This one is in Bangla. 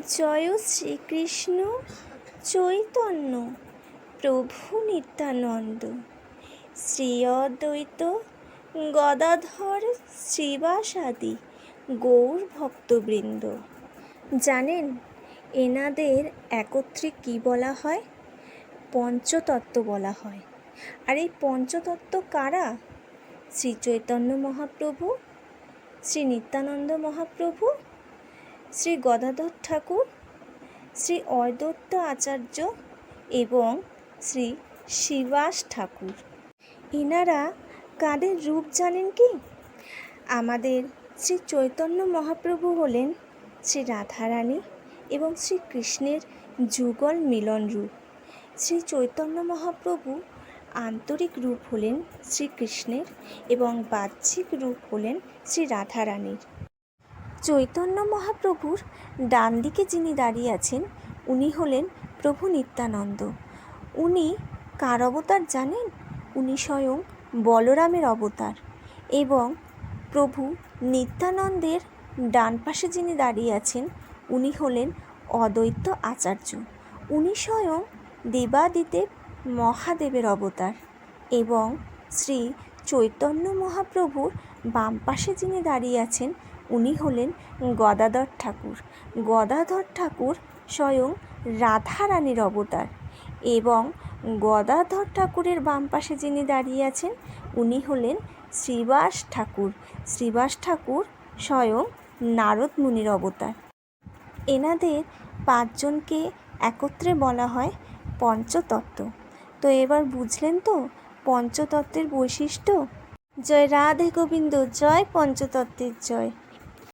জয় শ্রীকৃষ্ণ চৈতন্য প্রভু নিত্যানন্দ। শ্রী অদ্বৈত গদাধর শ্রীবাসাদি গৌর ভক্তবৃন্দ, জানেন এনাদের একত্রে কি বলা হয়? পঞ্চতত্ত্ব বলা হয়। আর এই পঞ্চতত্ত্ব কারা? শ্রী চৈতন্য মহাপ্রভু, শ্রী নিত্যানন্দ মহাপ্রভু শ্রী গদাধর ঠাকুর, শ্রী অদ্বৈত আচার্য এবং শ্রী শিবাস ঠাকুর। এনারা কাদের রূপ জানেন কি? আমাদের শ্রী চৈতন্য মহাপ্রভু হলেন শ্রী রাধারানী এবং শ্রী কৃষ্ণের যুগল মিলন রূপ। শ্রী চৈতন্য মহাপ্রভু আন্তরিক রূপ হলেন শ্রীকৃষ্ণের এবং বাহ্যিক রূপ হলেন শ্রী রাধারানীর। চৈতন্য মহাপ্রভুর ডান দিকে যিনি দাঁড়িয়ে আছেন, উনি হলেন প্রভু নিত্যানন্দ। উনি কার অবতার জানেন? উনি স্বয়ং বলরামের অবতার এবং প্রভু নিত্যানন্দের ডান পাশে যিনি দাঁড়িয়ে আছেন, উনি হলেন অদ্বৈত আচার্য। উনি স্বয়ং দেবাদিদেব মহাদেবের অবতার এবং শ্রী চৈতন্য মহাপ্রভুর বাম পাশে যিনি দাঁড়িয়ে আছেন, উনি হলেন গদাধর ঠাকুর। গদাধর ঠাকুর স্বয়ং রাধারানীর অবতার এবং গদাধর ঠাকুরের বাম পাশে যিনি দাঁড়িয়ে আছেন, উনি হলেন শ্রীবাস ঠাকুর। শ্রীবাস ঠাকুর স্বয়ং নারদ মুনির অবতার। এনাদের পাঁচজনকে একত্রে বলা হয় পঞ্চতত্ত্ব। তো এবার বুঝলেন তো পঞ্চতত্ত্বের বৈশিষ্ট্য? জয় রাধে গোবিন্দ জয় পঞ্চতত্ত্বের জয়।